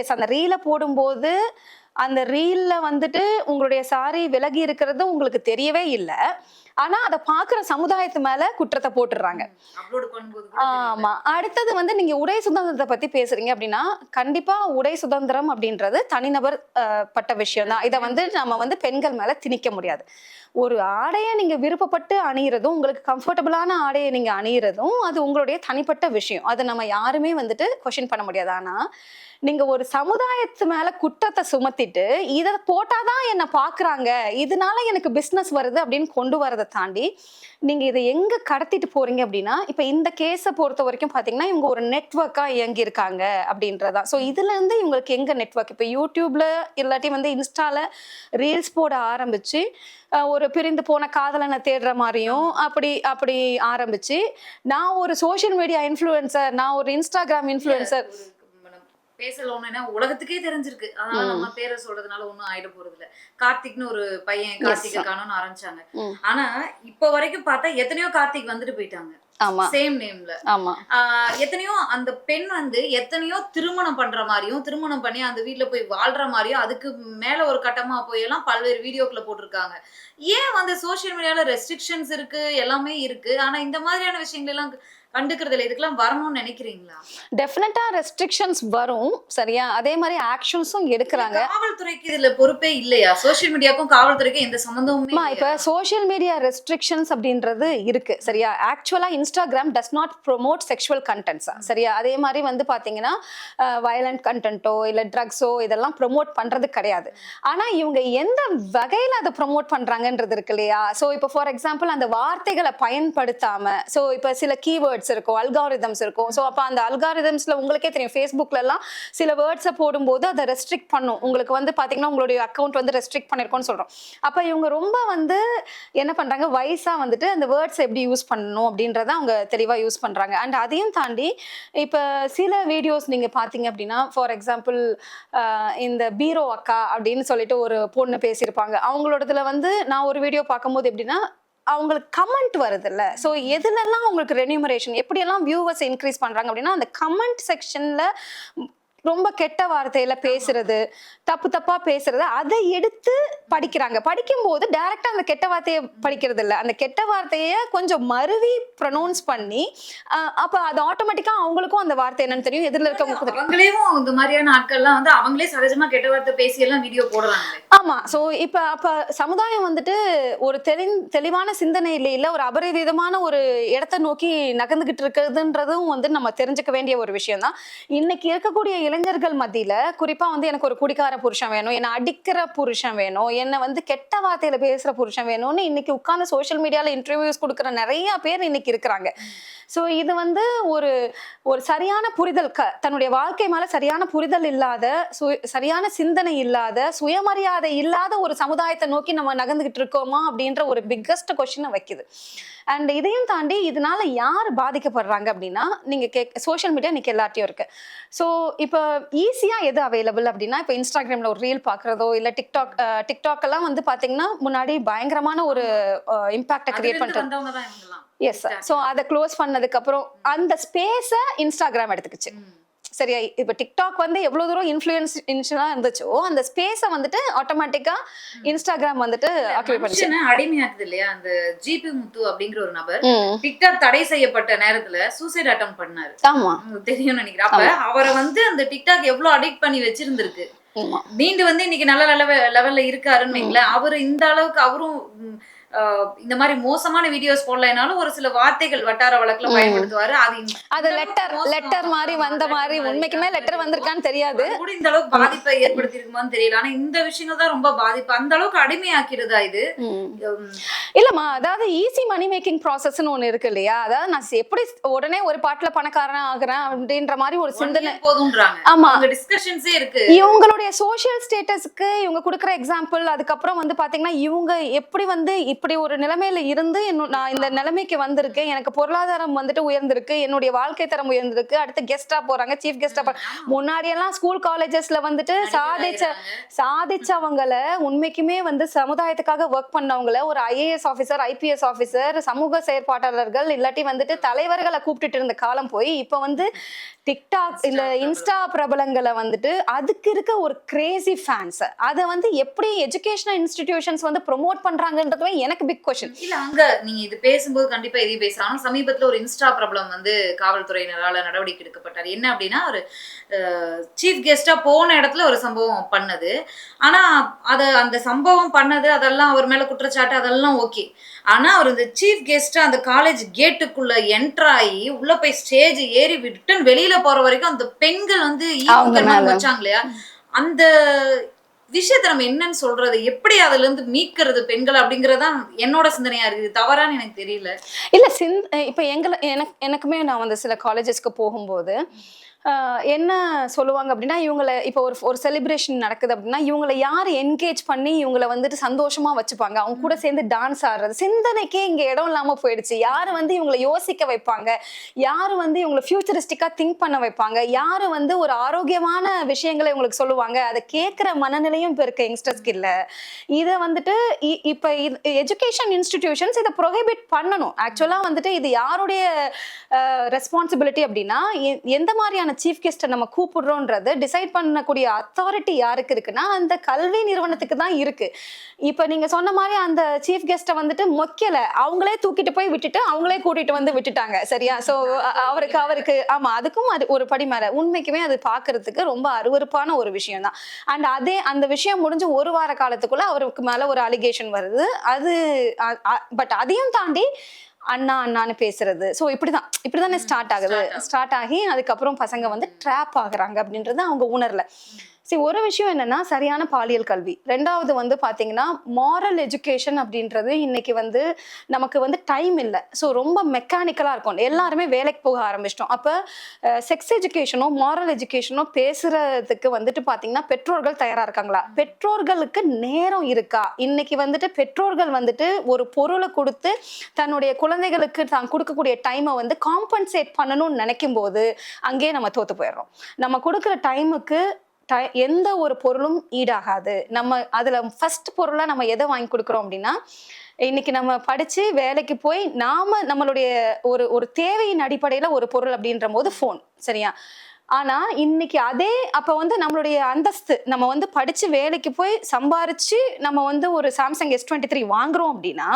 எஸ் அந்த ரீலை போடும்போது அந்த ரீல்ல வந்துட்டு உங்களுடைய சாரி விலகி இருக்கிறது உங்களுக்கு தெரியவே இல்லை. ஆனா அதை பாக்குற சமுதாயத்து மேல குற்றத்தை போட்டுடுறாங்க. ஆமா. அடுத்தது வந்து நீங்க உடை சுதந்திரத்தை பத்தி பேசுறீங்க அப்படின்னா கண்டிப்பா உடை சுதந்திரம் அப்படின்றது தனிநபர் அஹ், பட்ட விஷயம் தான் இதை வந்து நம்ம வந்து பெண்கள் மேல திணிக்க முடியாது. ஒரு ஆடையை நீங்கள் விருப்பப்பட்டு அணியிறதும் உங்களுக்கு கம்ஃபர்டபுளான ஆடையை நீங்கள் அணியிறதும் அது உங்களுடைய தனிப்பட்ட விஷயம். அதை நம்ம யாருமே வந்துட்டு கொஷின் பண்ண முடியாது. ஆனால் நீங்கள் ஒரு சமுதாயத்து மேலே குற்றத்தை சுமத்திட்டு இதை போட்டால் தான் என்னை பார்க்குறாங்க. இதனால எனக்கு பிஸ்னஸ் வருது அப்படின்னு கொண்டு வரதை தாண்டி நீங்கள் இதை எங்கே கடத்திட்டு போகிறீங்க அப்படின்னா இப்போ இந்த கேஸை பொறுத்த வரைக்கும் பார்த்தீங்கன்னா இவங்க ஒரு நெட்ஒர்க்காக இயங்கியிருக்காங்க அப்படின்றதா. ஸோ இதுலேருந்து இவங்களுக்கு எங்கே நெட்ஒர்க் இப்போ யூடியூப்ல இல்லாட்டி வந்து இன்ஸ்டாவில் ரீல்ஸ் போட ஆரம்பிச்சு ஒரு பிரிந்து போன காதலனை தேடுற மாதிரியும் அப்படி அப்படி ஆரம்பிச்சு நான் ஒரு சோஷியல் மீடியா இன்ஃப்ளூயன்சர் நான் ஒரு இன்ஸ்டாகிராம் இன்ஃப்ளூயன்சர் பேசலோன்னா உலகத்துக்கே தெரிஞ்சிருக்கு. அதனால நம்ம பேரை சொல்றதுனால ஒண்ணும் ஆயிட போறது இல்ல கார்த்திக்னு ஒரு பையன் கார்த்திகை காணும்னு ஆரம்பிச்சாங்க. ஆனா இப்ப வரைக்கும் பார்த்தா எத்தனையோ கார்த்திக் வந்துட்டு போயிட்டாங்க. சேம் நேம்ல எத்தனையோ அந்த பெண் வந்து எத்தனையோ திருமணம் பண்ற மாதிரியும் திருமணம் பண்ணி அந்த வீட்ல போய் வாழ்ற மாதிரியும் அதுக்கு மேல ஒரு கட்டமா போய் எல்லாம் பல்வேறு வீடியோக்களை போட்டிருக்காங்க. ஏன் வந்து சோஷியல் மீடியால ரெஸ்ட்ரிக்ஷன்ஸ் இருக்கு? எல்லாமே இருக்கு. ஆனா இந்த மாதிரியான விஷயங்கள் எல்லாம் கண்டுக்கிறது இல்லை இதுக்கெல்லாம் வரணும்னு நினைக்கிறீங்களா? டெஃபினட்டா ரெஸ்ட்ரிக்ஷன்ஸ் வரும். சரியா? அதே மாதிரி ஆக்ஷன்ஸும் எடுக்கிறாங்க. காவல்துறைக்கு இதுல பொறுப்பே இல்லையா? சோஷியல் மீடியாக்கும் காவல்துறைக்கும் எந்த சம்மந்தமுமே இப்ப? சோஷியல் மீடியா ரெஸ்ட்ரிக்ஷன்ஸ் அப்படின்றது இருக்கு. சரியா? ஆக்சுவலா Instagram does not promote sexual contents சரியா? அதே மாதிரி வந்து பாத்தீங்கன்னா வயலண்ட் கண்டென்ட்டோ இல்ல ட்ரக்ஸோ இதெல்லாம் ப்ரொமோட் பண்றது கிடையாது. ஆனா இவங்க எந்த வகையில அதை ப்ரொமோட் பண்றாங்கன்றது இருக்கு இல்லையா? ஸோ இப்போ ஃபார் எக்ஸாம்பிள் அந்த வார்த்தைகளை பயன்படுத்தாம ஸோ இப்போ சில கீவேர்ட்ஸ் இருக்கும் அல்காரிதம்ஸ் இருக்கும். ஸோ அப்போ அந்த அல்காரிதம்ஸ்ல உங்களுக்கே தெரியும். ஃபேஸ்புக்லலாம் சில வேர்ட்ஸை போடும்போது அதை ரெஸ்ட்ரிக்ட் பண்ணும். உங்களுக்கு வந்து பார்த்தீங்கன்னா உங்களுடைய அக்கௌண்ட் வந்து ரெஸ்ட்ரிக்ட் பண்ணிருக்கோம்னு சொல்கிறோம் அப்போ இவங்க ரொம்ப வந்து என்ன பண்ணுறாங்க வயசாக வந்துட்டு அந்த வேர்ட்ஸ் எப்படி யூஸ் பண்ணணும் அப்படின்றத அவங்க தெளிவாக யூஸ் பண்ணுறாங்க அண்ட் அதையும் தாண்டி இப்போ சில வீடியோஸ் நீங்கள் பார்த்தீங்க அப்படின்னா ஃபார் எக்ஸாம்பிள் இந்த பீரோ அக்கா அப்படின்னு சொல்லிட்டு ஒரு பொண்ணு பேசியிருப்பாங்க. அவங்களோடதுல வந்து நான் ஒரு வீடியோ பார்க்கும்போது எப்படின்னா அவங்களுக்கு கமெண்ட் வருதுல்ல. ஸோ எதுலெல்லாம் அவங்களுக்கு ரெனியூமரேஷன் எப்படியெல்லாம் வியூவர்ஸ் இன்க்ரீஸ் பண்றாங்க அப்படின்னா அந்த கமெண்ட் செக்ஷன்ல ரொம்ப கெட்ட வார்த்தையில பேசுறது தப்பு தப்பா பேசுறது அதை எடுத்து படிக்கிறாங்க. படிக்கும்போது டைரக்டா அந்த கெட்ட வார்த்தையை படிக்கிறது இல்ல. அந்த கெட்ட வார்த்தையை கொஞ்சம் மருவி ப்ரொனவுன்ஸ் பண்ணி அப்ப அது ஆட்டோமேட்டிக்கா அவங்களுக்கும் அந்த வார்த்தை என்னன்னு தெரியும். எதிரில் தெரியும். அவங்களேவும் இந்த மாதிரியான ஆட்கள்லாம் வந்து அவங்களே சகஜமா கெட்ட வார்த்தை பேசி எல்லாம் வீடியோ போடுறாங்க ஆமா. சோ இப்ப அப்ப சமுதாயம் வந்துட்டு ஒரு தெரி தெளிவான சிந்தனையில இல்ல ஒரு அபரிவிதமான ஒரு இடத்தை நோக்கி நகர்ந்துகிட்டு இருக்கிறதுன்றதும் வந்து நம்ம தெரிஞ்சுக்க வேண்டிய ஒரு விஷயம் தான் இன்னைக்கு இருக்கக்கூடிய இளைஞர்கள் மத்தியில குறிப்பா வந்து எனக்கு ஒரு குடிக்கார புருஷன் வேணும் என்னை அடிக்கிற புருஷன் வேணும் என்னை வந்து கெட்ட வார்த்தையில பேசுற புருஷன் வேணும்னு இன்னைக்கு உட்கார்ந்து சோஷியல் மீடியால இன்டர்வியூஸ் கொடுக்குற நிறைய பேர் இன்னைக்கு இருக்கிறாங்க. ஸோ இது வந்து ஒரு ஒரு சரியான புரிதல் க தன்னுடைய வாழ்க்கை மேல சரியான புரிதல் இல்லாத சரியான சிந்தனை இல்லாத சுயமரியாதை இல்லாத ஒரு சமுதாயத்தை நோக்கி நம்ம நகர்ந்துகிட்டு இருக்கோமா அப்படின்ற ஒரு பிக்கஸ்ட் கொஸ்டினை வைக்குது. அண்ட் இதையும் தாண்டி இதனால யார் பாதிக்கப்படுறாங்க அப்படின்னா நீங்க கேக் சோஷியல் மீடியா இன்னைக்கு எல்லாத்தையும் இருக்கு. ஸோ இப்போ ஈஸியா எது அவைலபிள் அப்படின்னா இப்போ இன்ஸ்டாகிராம்ல ஒரு ரீல் பார்க்குறதோ இல்லை டிக்டாக் டிக்டாக் எல்லாம் வந்து பாத்தீங்கன்னா முன்னாடி பயங்கரமான ஒரு இம்பாக்டை கிரியேட் இவங்கெல்லாம். எஸ் ஸோ அதை க்ளோஸ் பண்ணதுக்கு அப்புறம் அந்த ஸ்பேஸை இன்ஸ்டாகிராம் எடுத்துக்கிச்சு. சரியா இப்போ டிக்டாக் வந்து எவ்வளவு தூரம் இன்ஃப்ளூயன்ஸ் இன்ஷனாக இருந்துச்சோ அந்த ஸ்பேஸை வந்துட்டு ஆட்டோமேட்டிக்கா இன்ஸ்டாகிராம் வந்துட்டு ஆக்கிபை பண்ணிச்சு. அடிமையாக்குது இல்லையா? அந்த ஜிபி முத்து அப்படிங்கிற ஒரு நபர். டிக்டாக் தடை செய்யப்பட்ட நேரத்துல சூசைட் அட்டம் பண்ணாரு. ஆமா. தெரியும்னு நினைக்கிறேன். அப்ப அவரை வந்து அந்த டிக்டாக் எவ்வளவு அடிக்ட் பண்ணி வச்சிருந்திருக்கு? மீண்டு வந்து இன்னைக்கு நல்ல லெவ லெவல்ல இருக்காருன்னு அவர் இந்த அளவுக்கு அவரும் இந்த மாதிரி மோசமான வீடியோஸ் போடலைனாலும் ஒரு சில வார்த்தைகள் வட்டார வழக்குல பயன்படுத்துவாரு. அது அது லெட்டர் லெட்டர் மாதிரி வந்த மாதிரி உண்மைக்குமே லெட்டர் வந்திருக்கான்னு தெரியாது. கூட இந்த அளவுக்கு பாதிப்பை ஏற்படுத்தி இருக்குமான்னு தெரியல. ஆனா இந்த விஷயங்கள் தான் ரொம்ப பாதிப்பு. அந்த அளவுக்கு அடிமையாக்கிறதா இது? இல்லம்மா அதாவது ஈஸி மணி மேக்கிங் ப்ராசஸ்னு ஒண்ணு இருக்கு இல்லையா? அதாவது நான் எப்படி உடனே ஒரு பாட்டுல பணக்காரன் ஆகுறேன் அப்படின்ற மாதிரி ஒரு சிந்தனை ஒண்ணே போதும்ன்றாங்க ஆமா டிஸ்கஷன்ஸே இருக்கு. இவங்களுடைய சோஷியல் ஸ்டேட்டஸ்க்கு இவங்க கொடுக்குற எக்ஸாம்பிள் அதுக்கப்புறம் வந்து பாத்தீங்கன்னா இவங்க எப்படி வந்து இப்படி ஒரு நிலைமையில இருந்து நான் இந்த நிலைமைக்கு வந்திருக்கேன். எனக்கு பொருளாதாரம் வந்துட்டு உயர்ந்திருக்கு. என்னுடைய வாழ்க்கை தரம் உயர்ந்திருக்கு. அடுத்து கெஸ்டா போறாங்க. சீஃப் கெஸ்டா முன்னாடி எல்லாம் ஸ்கூல் காலேஜஸ்ல வந்துட்டு சாதிச்ச சாதிச்சவங்கள உண்மைக்குமே வந்து சமுதாயத்துக்காக ஒர்க் பண்ணவங்கள ஒரு ஐஏஎஸ் ஆஃபீஸர் ஐபிஎஸ் ஆஃபீஸர் சமூக செயற்பாட்டாளர்கள் இல்லாட்டி வந்துட்டு தலைவர்களை கூப்பிட்டுட்டு இருந்த காலம் போய் இப்ப வந்து டிக்டாக் இந்த இன்ஸ்டா பிரபலங்களை வந்துட்டு அதுக்கு இருக்க ஒரு கிரேசி ஃபேன்ஸ் அதை வந்து எப்படி எஜுகேஷனல் இன்ஸ்டிடியூஷன்ஸ் வந்து ப்ரொமோட் பண்றாங்கன்றதுவே எனக்கு பிக் கொஷின் இல்ல அங்க நீங்க இது பேசும்போது கண்டிப்பா எதையும் பேசலாம். ஆனா சமீபத்துல ஒரு இன்ஸ்டா பிரபலம் வந்து காவல்துறையினரால நடவடிக்கை எடுக்கப்பட்டார். என்ன அப்படின்னா ஒரு சீஃப் கெஸ்டா போன இடத்துல ஒரு சம்பவம் பண்ணது. ஆனா அத அந்த சம்பவம் பண்ணது அதெல்லாம் அவர் மேல குற்றச்சாட்டு அதெல்லாம் ஓகே ஆனா அவர் இந்த சீஃப் கெஸ்டா அந்த காலேஜ் கேட்டுக்குள்ள என்டர் ஆகி உள்ள போய் ஸ்டேஜ் ஏறி ரிட்டன் வெளியில போற வரைக்கும் அந்த பெண்கள் வந்து. வச்சாங்க இல்லையா? அந்த விஷயத்தை நம்ம என்னன்னு சொல்றது? எப்படி அதுல இருந்து மீட்கிறது பெண்கள் அப்படிங்கறதுதான் என்னோட சிந்தனையா இருக்கு இது தவறான்னு எனக்கு தெரியல. இல்ல சிந் இப்போ எங்களை எனக்கு எனக்குமே நான் வந்து சில காலேஜஸ்க்கு போகும்போது என்ன சொல்லுவாங்க அப்படின்னா இவங்களை இப்போ ஒரு ஒரு செலிப்ரேஷன் நடக்குது அப்படின்னா இவங்களை யார் என்கேஜ் பண்ணி இவங்களை வந்துட்டு சந்தோஷமா வச்சுப்பாங்க? அவங்க கூட சேர்ந்து டான்ஸ் ஆடுறது. சிந்தனைக்கே இங்க இடம் இல்லாம போயிடுச்சு. யாரு வந்து இவங்களை யோசிக்க வைப்பாங்க? யாரு வந்து இவங்களை ஃபியூச்சரிஸ்டிக்கா திங்க் பண்ண வைப்பாங்க? யாரு வந்து ஒரு ஆரோக்கியமான விஷயங்களை இவங்களுக்கு சொல்லுவாங்க? அதை கேட்குற மனநிலையும் இப்போ இருக்க யங்ஸ்டர்ஸ்க்கு இல்ல. இதை வந்துட்டு இ- இப்ப எஜுகேஷன் இன்ஸ்டிடியூஷன்ஸ் இதை ப்ரொஹிபிட் பண்ணணும். ஆக்சுவலா வந்துட்டு இது யாருடைய ரெஸ்பான்சிபிலிட்டி அப்படின்னா எ- எந்த மாதிரியான சீஃப் கெஸ்ட்டை நம்ம கூப்பிடுறோன்றது டிசைட் பண்ணக்கூடிய அத்தாரிட்டி யாருக்கு இருக்குன்னா அந்த கல்வி நிறுவனத்துக்கு தான் இருக்கு. இப்போ நீங்க சொன்ன மாதிரி அந்த சீஃப் கெஸ்ட்டை வந்துட்டு மொக்கல அவங்களே தூக்கிட்டு போய் விட்டுட்டு அவங்களே கூட்டிட்டு வந்து விட்டுட்டாங்க சரியா? ஸோ அவருக்கு அவருக்கு ஆமா அதுக்கும் அது ஒரு படி மேல. உண்மைக்குமே அது பாக்குறதுக்கு ரொம்ப அருவருப்பான ஒரு விஷயம் தான். அண்ட் அதே அந்த விஷயம் முடிஞ்சு ஒரு வார காலத்துக்குள்ள அவருக்கு மேல ஒரு அலிகேஷன் வருது. அது பட் அதையும் தாண்டி அண்ணா அண்ணான்னு பேசுறது. ஸோ இப்படிதான். இப்படிதானே ஸ்டார்ட் ஆகுது. ஸ்டார்ட் ஆகி அதுக்கப்புறம் பசங்க வந்து ட்ராப் ஆகுறாங்க அப்படின்றது அவங்க உணரல. சரி ஒரு விஷயம் என்னன்னா சரியான பாலியல் கல்வி. ரெண்டாவது வந்து பாத்தீங்கன்னா மாரல் எஜுகேஷன் அப்படின்றது இன்னைக்கு வந்து நமக்கு வந்து டைம் இல்லை. ஸோ ரொம்ப மெக்கானிக்கலா இருக்கும். எல்லாருமே வேலைக்கு போக ஆரம்பிச்சிட்டோம். அப்போ செக்ஸ் எஜுகேஷனோ மாரல் எஜுகேஷனோ பேசுறதுக்கு வந்துட்டு பாத்தீங்கன்னா பெற்றோர்கள் தயாரா இருக்காங்களா? பெற்றோர்களுக்கு நேரம் இருக்கா? இன்னைக்கு வந்துட்டு பெற்றோர்கள் வந்துட்டு ஒரு பொருளை கொடுத்து தன்னுடைய குழந்தைகளுக்கு தான் கொடுக்கக்கூடிய டைமை வந்து காம்பன்சேட் பண்ணணும்னு நினைக்கும் போது அங்கேயே நம்ம தோத்து போயிடுறோம். நம்ம கொடுக்குற டைமுக்கு எந்த ஒரு பொருளும் ஈடாகாது. நம்ம அதுல ஃபர்ஸ்ட் பொருளா நம்ம எதை வாங்கி கொடுக்குறோம் அப்படின்னா இன்னைக்கு நம்ம படிச்சு வேலைக்கு போய் நாம நம்மளுடைய ஒரு ஒரு தேவையின் அடிப்படையில ஒரு பொருள் அப்படின்ற போது ஃபோன் சரியா? ஆனா இன்னைக்கு அதே அப்ப வந்து நம்மளுடைய அந்தஸ்து நம்ம வந்து படிச்சு வேலைக்கு போய் சம்பாரிச்சு நம்ம வந்து ஒரு சாம்சங் எஸ் டுவெண்ட்டி த்ரீ வாங்குறோம் அப்படின்னா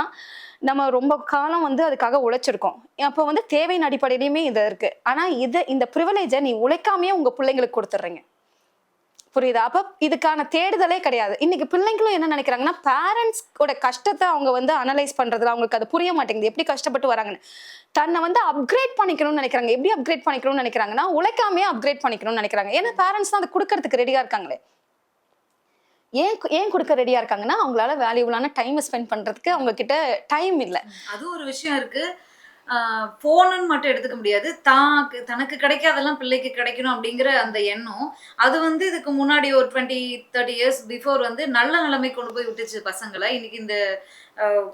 நம்ம ரொம்ப காலம் வந்து அதுக்காக உழைச்சிருக்கோம். அப்போ வந்து தேவையின் அடிப்படையிலையுமே இது இருக்கு. ஆனா இதை இந்த ப்ரிவிலேஜை நீ உழைக்காமையே உங்க பிள்ளைங்களுக்கு கொடுத்துட்றீங்க. புரியுதா? அப்ப இதுக்கான தேடுதலே கிடையாது. இன்னைக்கு பிள்ளைங்களும் என்ன நினைக்கிறாங்கன்னா பேரண்ட்ஸோட கஷ்டத்தை அவங்க வந்து அனலைஸ் பண்றதுல அவங்களுக்கு அது புரிய மாட்டேங்குது. எப்படி கஷ்டப்பட்டு வராங்கன்னு. தன்னை வந்து அப்கிரேட் பண்ணிக்கணும்னு நினைக்கிறாங்க. எப்படி அப்கிரேட் பண்ணிக்கணும்னு நினைக்கிறாங்கன்னா உழைக்காமே அப்கிரேட் பண்ணிக்கணும்னு நினைக்கிறாங்க. ஏன்னா பேரண்ட்ஸ் தான் அதை கொடுக்கறதுக்கு ரெடியா இருக்காங்களே. ஏன் கு- ஏன் கொடுக்க ரெடியா இருக்காங்கன்னா அவங்களால வேல்யூபிளான டைம் ஸ்பெண்ட் பண்றதுக்கு அவங்க கிட்ட டைம் இல்லை. அது ஒரு விஷயம் இருக்கு. போகணுன்னு மட்டும் எடுத்துக்க முடியாது. தான் தனக்கு கிடைக்காதெல்லாம் பிள்ளைக்கு கிடைக்கணும் அப்படிங்கிற அந்த எண்ணம் அது வந்து இதுக்கு முன்னாடி ஒரு டுவெண்ட்டி தேர்ட்டி இயர்ஸ் பிஃபோர் வந்து நல்ல நிலைமை கொண்டு போய் விட்டுச்சு பசங்களை. இன்னைக்கு இந்த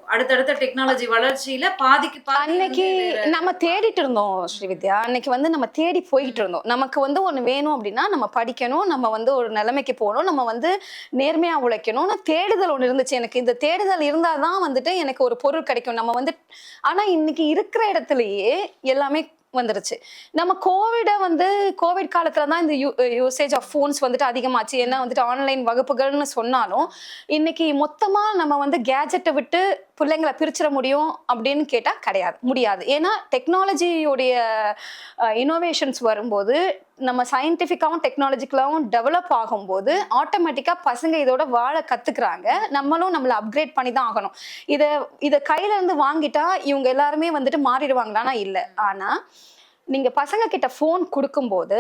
அடுத்தடுத்த டெக்னாலஜி வளர்ச்சியில பாதிக்கு பாதி அன்னைக்கு நம்ம தேடிட்டு இருந்தோம் ஸ்ரீவித்யா. அன்னைக்கு வந்து நம்ம தேடி போயிட்டு இருந்தோம். நமக்கு வந்து ஒண்ணு வேணும் அப்படின்னா நம்ம படிக்கணும் நம்ம வந்து ஒரு நிலைமைக்கு போகணும் நம்ம வந்து நேர்மையா உழைக்கணும்னு தேடுதல் ஒண்ணு இருந்துச்சு எனக்கு. இந்த தேடுதல் இருந்தாதான் வந்துட்டு எனக்கு ஒரு பொருள் கிடைக்கும். நம்ம வந்து ஆனா இன்னைக்கு இருக்கிற இடத்துலயே எல்லாமே வந்துருச்சு. நம்ம கோவிடை வந்து கோவிட் காலத்துல தான் இந்த யூசேஜ் ஆஃப் ஃபோன்ஸ் வந்துட்டு அதிகமாச்சு. ஏன்னா வந்துட்டு ஆன்லைன் வகுப்புகள்னு சொன்னாலும் இன்னைக்கு மொத்தமா நம்ம வந்து கேஜெட்டை விட்டு பிள்ளைங்களை பிரிச்சிட முடியும் அப்படின்னு கேட்டால் கிடையாது முடியாது. ஏன்னா டெக்னாலஜியோடைய இனோவேஷன்ஸ் வரும்போது நம்ம சயின்டிஃபிக்காகவும் டெக்னாலஜிக்கலாகவும் டெவலப் ஆகும்போது ஆட்டோமேட்டிக்காக பசங்க இதோட வாழ கற்றுக்குறாங்க நம்மளும் நம்மளை அப்கிரேட் பண்ணி தான் ஆகணும். இதை இதை கையிலேருந்து வாங்கிட்டா இவங்க எல்லாருமே வந்துட்டு மாறிடுவாங்களான்னா இல்லை. ஆனால் நீங்கள் பசங்க கிட்ட ஃபோன் கொடுக்கும்போது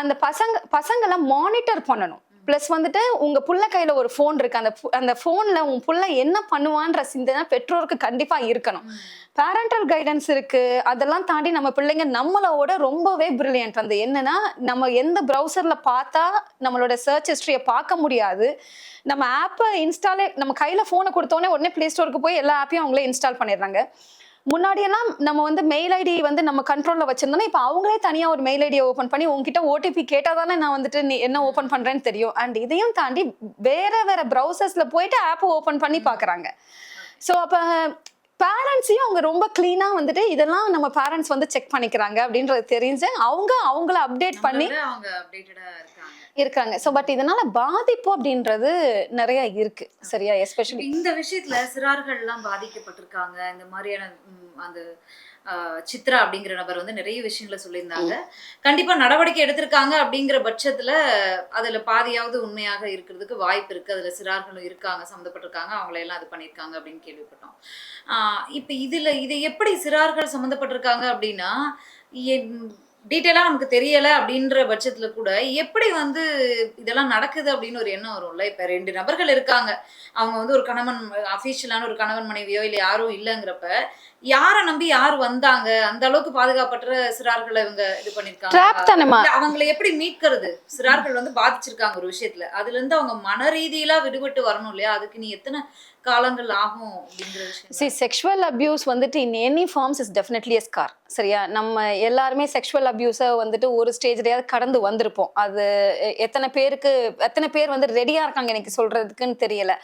அந்த பசங்க பசங்களை மானிட்டர் பண்ணணும். ப்ளஸ் வந்துட்டு உங்க புள்ள கையில ஒரு ஃபோன் இருக்கு. அந்த அந்த ஃபோன்ல உன் புள்ள என்ன பண்ணுவான்ற சிந்தனை பெற்றோருக்கு கண்டிப்பா இருக்கணும். பேரண்டல் கைடன்ஸ் இருக்கு. அதெல்லாம் தாண்டி நம்ம பிள்ளைங்க நம்மளோட ரொம்பவே பிரில்லியன்ட் வந்து என்னன்னா நம்ம எந்த ப்ரௌசர்ல பார்த்தா நம்மளோட சர்ச் ஹிஸ்டரியை பார்க்க முடியாது. நம்ம ஆப்பை இன்ஸ்டாலே நம்ம கையில ஃபோனை கொடுத்தோன்னே உடனே ப்ளே ஸ்டோருக்கு போய் எல்லா ஆப்பையும் அவங்களே இன்ஸ்டால் பண்ணிடுறாங்க. முன்னாடியெல்லாம் நம்ம வந்து மெயில் ஐடி வந்து நம்ம கண்ட்ரோல்ல வச்சிருந்தோம்னா இப்போ அவங்களே தனியா ஒரு மெயில் ஐடியை ஓப்பன் பண்ணி உங்ககிட்ட ஓடிபி கேட்டா தானே நான் வந்துட்டு நீ என்ன ஓப்பன் பண்றேன்னு தெரியும். அண்ட் இதையும் தாண்டி வேற வேற ப்ரௌசர்ஸ்ல போயிட்டு ஆப் ஓப்பன் பண்ணி பாக்குறாங்க. ஸோ அப்போ பேரண்ட்ஸையும் அவங்க ரொம்ப கிளீனா வந்துட்டு இதெல்லாம் நம்ம பேரண்ட்ஸ் வந்து செக் பண்ணிக்கிறாங்க அப்படின்றது தெரிஞ்சு அவங்க அவங்கள அப்டேட் பண்ணி இருக்காங்க. ஸோ பட் இதனால பாதிப்பு அப்படின்றது நிறைய இருக்கு. சரியா? எஸ்பெஷலி இந்த விஷயத்துல சிறார்கள் எல்லாம் பாதிக்கப்பட்டிருக்காங்க. இந்த மாதிரியான அந்த சித்ரா அப்படிங்கிற நபர் வந்து நிறைய விஷயங்களை சொல்லியிருந்தாங்க. கண்டிப்பா நடவடிக்கை எடுத்திருக்காங்க அப்படிங்கிற பட்சத்துல அதுல பாதியாவது உண்மையாக இருக்கிறதுக்கு வாய்ப்பு இருக்கு. அதுல சிறார்களும் இருக்காங்க சம்மந்தப்பட்டிருக்காங்க. அவங்கள எல்லாம் அது பண்ணியிருக்காங்க அப்படின்னு கேள்விப்பட்டோம். ஆஹ், இப்ப இதுல இதை எப்படி சிறார்கள் சம்மந்தப்பட்டிருக்காங்க அப்படின்னா டீட்டெயிலாக நமக்கு தெரியல அப்படின்ற பட்சத்துல கூட எப்படி வந்து இதெல்லாம் நடக்குது அப்படின்னு ஒரு எண்ணம் வரும்ல. இப்ப ரெண்டு நபர்கள் இருக்காங்க. அவங்க வந்து ஒரு கணவன் அஃபீஷியலான ஒரு கணவன் மனைவியோ இல்லை யாரும் இல்லைங்கிறப்ப யாரை நம்பி யார் வந்தாங்க? அந்த அளவுக்கு பாதுகாப்பற்ற சிறார்களை இவங்க இது பண்ணிருக்காங்க அவங்களை எப்படி மீட்கிறது? சிறார்கள் வந்து பாதிச்சிருக்காங்க ஒரு விஷயத்துல. அதுல இருந்து அவங்க மன ரீதியில விடுபட்டு வரணும் இல்லையா? அதுக்கு நீ எத்தனை காலங்கள் ஆகும் அப்படிங்கிற சி செக்ஷுவல் அபியூஸ் வந்துட்டு in any forms is definitely a scar சரியா? நம்ம எல்லாருமே செக்ஷுவல் அபியூஸை வந்துட்டு ஒரு ஸ்டேஜ்லயாவது கடந்து வந்திருப்போம். அது எத்தனை பேருக்கு எத்தனை பேர் வந்து ரெடியா இருக்காங்க எனக்கு சொல்றதுக்குன்னு தெரியல.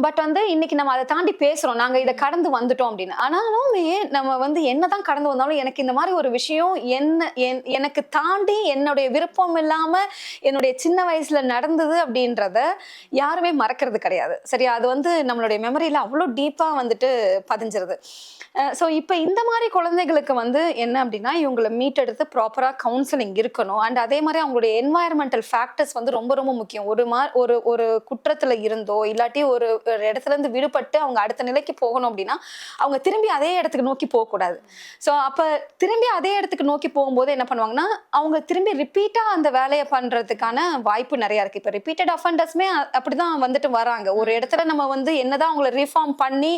பட் வந்து இன்னைக்கு நம்ம அதை தாண்டி பேசுறோம். நாங்க இதை கடந்து வந்துட்டோம் அப்படின்னு. ஆனாலுமே நம்ம வந்து என்னதான் கடந்து வந்தாலும் எனக்கு இந்த மாதிரி ஒரு விஷயம் என்ன என்- எனக்கு தாண்டி என்னுடைய விருப்பம் இல்லாம என்னுடைய சின்ன வயசுல நடந்தது அப்படின்றத யாருமே மறக்கிறது கிடையாது. சரியா? அது வந்து நம்மளுடைய மெமரியில அவ்வளோ டீப்பா வந்துட்டு பதிஞ்சிருது. ஸோ இப்போ இந்த மாதிரி குழந்தைகளுக்கு வந்து என்ன அப்படின்னா இவங்களை மீட்டெடுத்து ப்ராப்பராக கவுன்சிலிங் இருக்கணும். அண்ட் அதே மாதிரி அவங்களுடைய என்வாயர்மெண்டல் ஃபேக்டர்ஸ் வந்து ரொம்ப ரொம்ப முக்கியம். ஒரு மா ஒரு ஒரு குற்றத்தில் இருந்தோ இல்லாட்டி ஒரு ஒரு விடுபட்டு அவங்க அடுத்த நிலைக்கு போகணும் அப்படின்னா அவங்க திரும்பி அதே இடத்துக்கு நோக்கி போகக்கூடாது. ஸோ அப்போ திரும்பி அதே இடத்துக்கு நோக்கி போகும்போது என்ன பண்ணுவாங்கன்னா அவங்க திரும்பி ரிப்பீட்டாக அந்த வேலையை பண்ணுறதுக்கான வாய்ப்பு நிறையா இருக்குது இப்போ ரிப்பீட்டட் அஃபண்டர்ஸ்மே அப்படிதான் வந்துட்டு வராங்க. ஒரு இடத்துல நம்ம வந்து என்னதான் அவங்கள ரீஃபார்ம் பண்ணி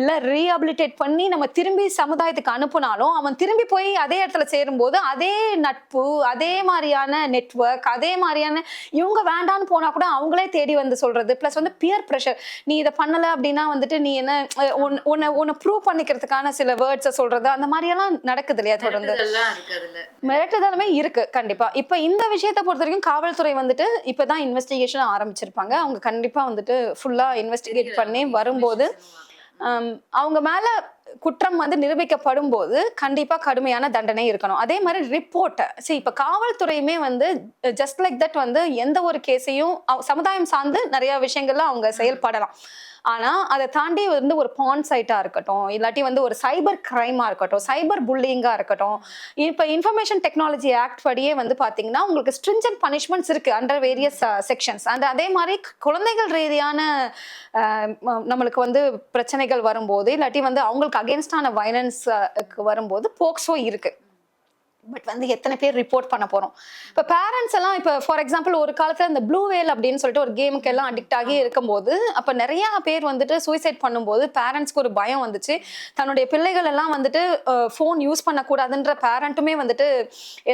இல்லை ரீஹபிலிட்டேட் பண்ணி நம்ம திரும்பி சமுதாயத்துக்கு அனுப்புனாலும் அவன் திரும்பி போய் அதே இடத்துல சேரும்போது அதே நட்பு அதே மாதிரியான நெட்வொர்க் அதே மாதிரியான இவங்க வேண்டான்னு போனா கூட அவங்களே தேடி வந்து சொல்றது. ப்ளஸ் வந்து பியர் ப்ரெஷர் நீ இதை பண்ணல அப்படின்னா வந்துட்டு நீ என்ன உன்னை- உன்னை ப்ரூவ் பண்ணிக்கிறதுக்கான சில வேர்ட்ஸை சொல்றது அந்த மாதிரியெல்லாம் நடக்குது இல்லையா தொடர்ந்து? மிரட்டுதலுமே இருக்கு கண்டிப்பா. இப்ப இந்த விஷயத்தை பொறுத்த வரைக்கும் காவல்துறை வந்துட்டு இப்பதான் இன்வெஸ்டிகேஷன் ஆரம்பிச்சிருப்பாங்க. அவங்க கண்டிப்பா வந்துட்டு ஃபுல்லா இன்வெஸ்டிகேட் பண்ணி வரும்போது அவங்க மேல குற்றம் வந்து நிரூபிக்கப்படும் போது கண்டிப்பா கடுமையான தண்டனை இருக்கணும். அதே மாதிரி ரிப்போர்ட்டை சரி இப்ப காவல்துறையுமே வந்து ஜஸ்ட் லைக் தட் வந்து எந்த ஒரு கேஸையும் சமுதாயம் சார்ந்து நிறைய விஷயங்கள்ல அவங்க செயல்படலாம். ஆனால் அதை தாண்டி வந்து ஒரு பான் சைட்டாக இருக்கட்டும் இல்லாட்டி வந்து ஒரு சைபர் க்ரைமாக இருக்கட்டும் சைபர் புல்லிங்காக இருக்கட்டும் இப்போ இன்ஃபர்மேஷன் டெக்னாலஜி ஆக்ட் படியே வந்து பார்த்தீங்கன்னா உங்களுக்கு ஸ்ட்ரிஞ்சன்ட் பனிஷ்மெண்ட்ஸ் இருக்குது அண்டர் வேரியஸ் செக்ஷன்ஸ் அண்ட் அதே மாதிரி குழந்தைகள் ரீதியான uh, நம்மளுக்கு வந்து பிரச்சனைகள் வரும்போது இல்லாட்டி வந்து அவங்களுக்கு அகேன்ஸ்டான வயலன்ஸ் uh, வரும்போது போக்சோ இருக்குது பட் வந்து எத்தனை பேர் ரிப்போர்ட் பண்ண போறோம். இப்போ பேரண்ட்ஸ் எல்லாம் இப்போ ஃபார் எக்ஸாம்பிள் ஒரு காலத்துல இந்த ப்ளூ வேல் அப்படின்னு சொல்லிட்டு ஒரு கேமுக்கு எல்லாம் அடிக்ட் ஆகி இருக்கும்போது அப்போ நிறைய பேர் வந்துட்டு சூசைட் பண்ணும்போது பேரண்ட்ஸ்க்கு ஒரு பயம் வந்துச்சு. தன்னுடைய பிள்ளைகள் எல்லாம் வந்துட்டு ஃபோன் யூஸ் பண்ணக்கூடாதுன்ற பேரண்ட்டுமே வந்துட்டு